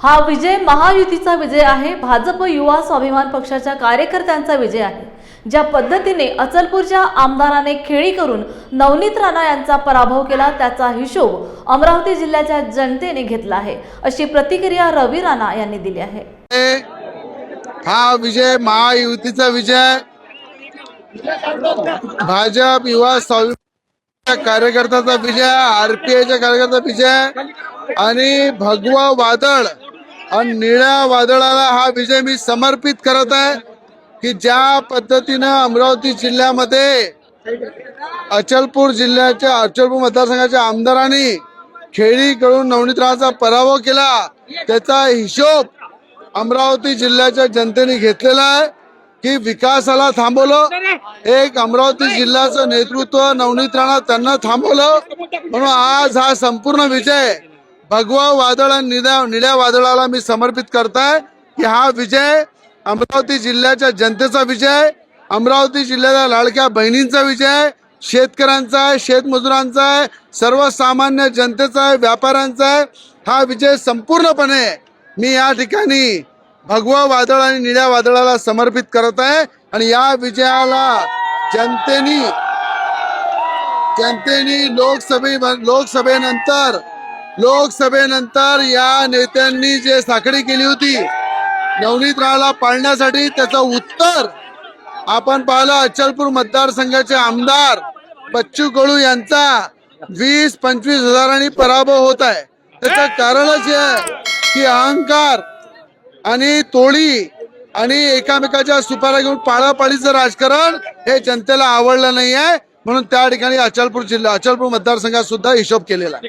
हा विजय महायुतीचा विजय आहे. भाजप युवा स्वाभिमान पक्षाच्या कार्यकर्त्यांचा विजय आहे. ज्या पद्धतीने अचलपूरच्या आमदाराने खेळी करून नवनीत राणा यांचा पराभव केला त्याचा हिशोब अमरावती जिल्ह्याच्या जनतेने घेतला आहे अशी प्रतिक्रिया रवी राणा यांनी दिली आहे. हा विजय महायुतीचा विजय. भाजप युवा स्वाभिमान कार्यकर्त्याचा विजय आरपीआयच्या कार्यकर्त्याचा विजय आणि भगवा वादळ. आणि निळ्या वादळाला हा विजय मी समर्पित करत आहे की ज्या पद्धतीनं अमरावती जिल्ह्यामध्ये अचलपूर जिल्ह्याच्या अचलपूर मतदारसंघाच्या आमदारांनी खेळी करून पराभव केला त्याचा हिशोब अमरावती जिल्ह्याच्या जनतेने घेतलेला आहे की विकासाला थांबवलं. एक अमरावती जिल्ह्याचं नेतृत्व नवनीत राणा त्यांना थांबवलं. म्हणून आज हा संपूर्ण विजय भगवा वादळ आणि निळ्या निळ्या वादळाला मी समर्पित करताय. की हा विजय अमरावती जिल्ह्याच्या जनतेचा विजय अमरावती जिल्ह्याच्या लाडक्या बहिणींचा विजय शेतकऱ्यांचा आहे शेतमजुरांचा आहे सर्वसामान्य जनतेचा आहे व्यापाऱ्यांचा आहे. हा विजय संपूर्णपणे मी या ठिकाणी भगवा वादळ आणि निळ्या वादळाला समर्पित करत आहे. आणि या विजयाला जनतेनी जनतेनी लोकसभे लोकसभेनंतर लोकसभेनंतर या नेत्यांनी जे साखळी केली होती नवनीत रावला पाळण्यासाठी त्याचं उत्तर आपण पाहिलं अचलपूर मतदारसंघाचे आमदार बच्चू कडू यांचा वीस पंचवीस हजारांनी पराभव होत आहे. त्याचं कारणच हे आहे की अहंकार आणि तोडी आणि एकामेकाच्या सुपाऱ्या घेऊन पाळापाळीचं राजकारण हे जनतेला आवडलं नाही आहे म्हणून त्या ठिकाणी अचलपूर जिल्हा अचलपूर मतदारसंघात सुद्धा हिशोब केलेला आहे.